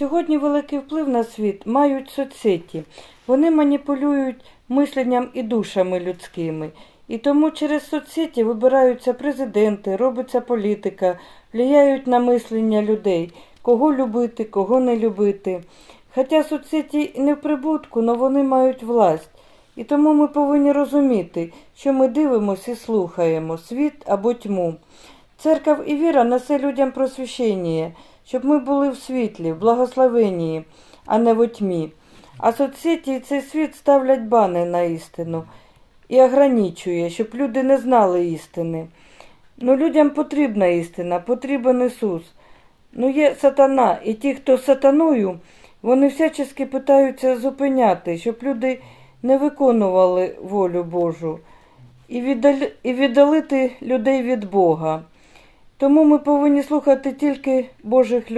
Сьогодні великий вплив на світ мають соцсеті. Вони маніпулюють мисленням і душами людськими. І тому через соцсеті вибираються президенти, робиться політика, впливають на мислення людей, кого любити, кого не любити. Хоча соцсеті не в прибутку, але вони мають власть. І тому ми повинні розуміти, що ми дивимося і слухаємо світ або тьму. Церква і віра несе людям просвіщення, щоб ми були в світлі, в благословенні, а не в тьмі. А соцсеті і цей світ ставлять бани на істину і ограничує, щоб люди не знали істини. Ну, людям потрібна істина, потрібен Ісус. Ну, є сатана, і ті, хто сатаною, вони всячески питаються зупиняти, щоб люди не виконували волю Божу і віддалити людей від Бога. Тому ми повинні слухати тільки Божих людей.